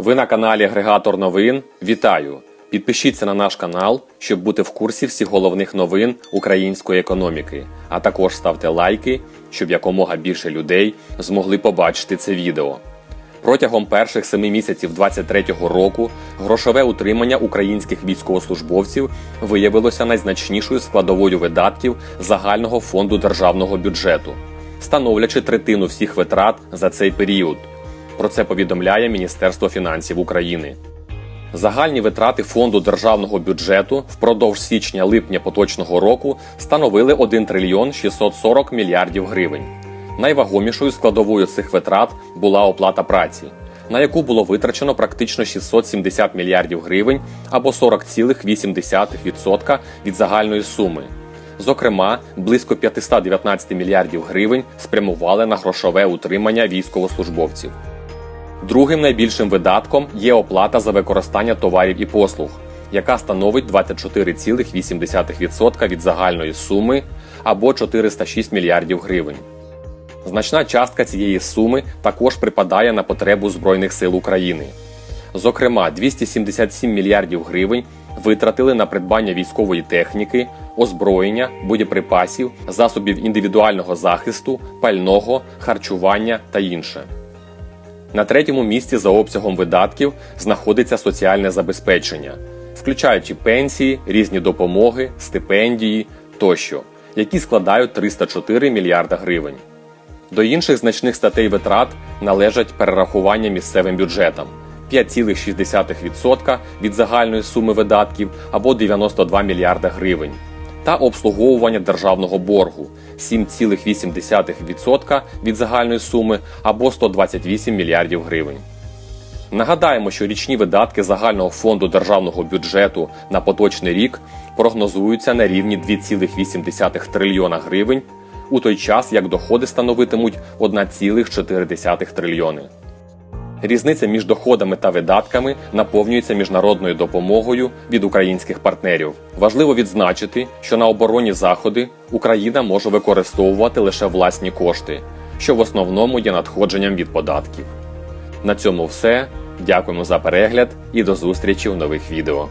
Ви на каналі Агрегатор новин. Вітаю! Підпишіться на наш канал, щоб бути в курсі всіх головних новин української економіки. А також ставте лайки, щоб якомога більше людей змогли побачити це відео. Протягом перших семи місяців 2023 року грошове утримання українських військовослужбовців виявилося найзначнішою складовою видатків загального фонду державного бюджету, становлячи третину всіх витрат за цей період. Про це повідомляє Міністерство фінансів України. Загальні витрати фонду державного бюджету впродовж січня-липня поточного року становили 1 трильйон 640 мільярдів гривень. Найвагомішою складовою цих витрат була оплата праці, на яку було витрачено практично 670 мільярдів гривень або 40,8% від загальної суми. Зокрема, близько 519 мільярдів гривень спрямували на грошове утримання військовослужбовців. Другим найбільшим видатком є оплата за використання товарів і послуг, яка становить 24,8% від загальної суми або 406 мільярдів гривень. Значна частка цієї суми також припадає на потребу Збройних сил України. Зокрема, 277 мільярдів гривень витратили на придбання військової техніки, озброєння, боєприпасів, засобів індивідуального захисту, пального, харчування та інше. На третьому місці за обсягом видатків знаходиться соціальне забезпечення, включаючи пенсії, різні допомоги, стипендії тощо, які складають 304 мільярда гривень. До інших значних статей витрат належать перерахування місцевим бюджетам 5,6% від загальної суми видатків або 92 мільярда гривень, та обслуговування державного боргу 7,8% від загальної суми або 128 мільярдів гривень. Нагадаємо, що річні видатки загального фонду державного бюджету на поточний рік прогнозуються на рівні 2,8 трильйона гривень, у той час як доходи становитимуть 1,4 трильйони. Різниця між доходами та видатками наповнюється міжнародною допомогою від українських партнерів. Важливо відзначити, що на оборонні заходи Україна може використовувати лише власні кошти, що в основному є надходженням від податків. На цьому все. Дякуємо за перегляд і до зустрічі в нових відео.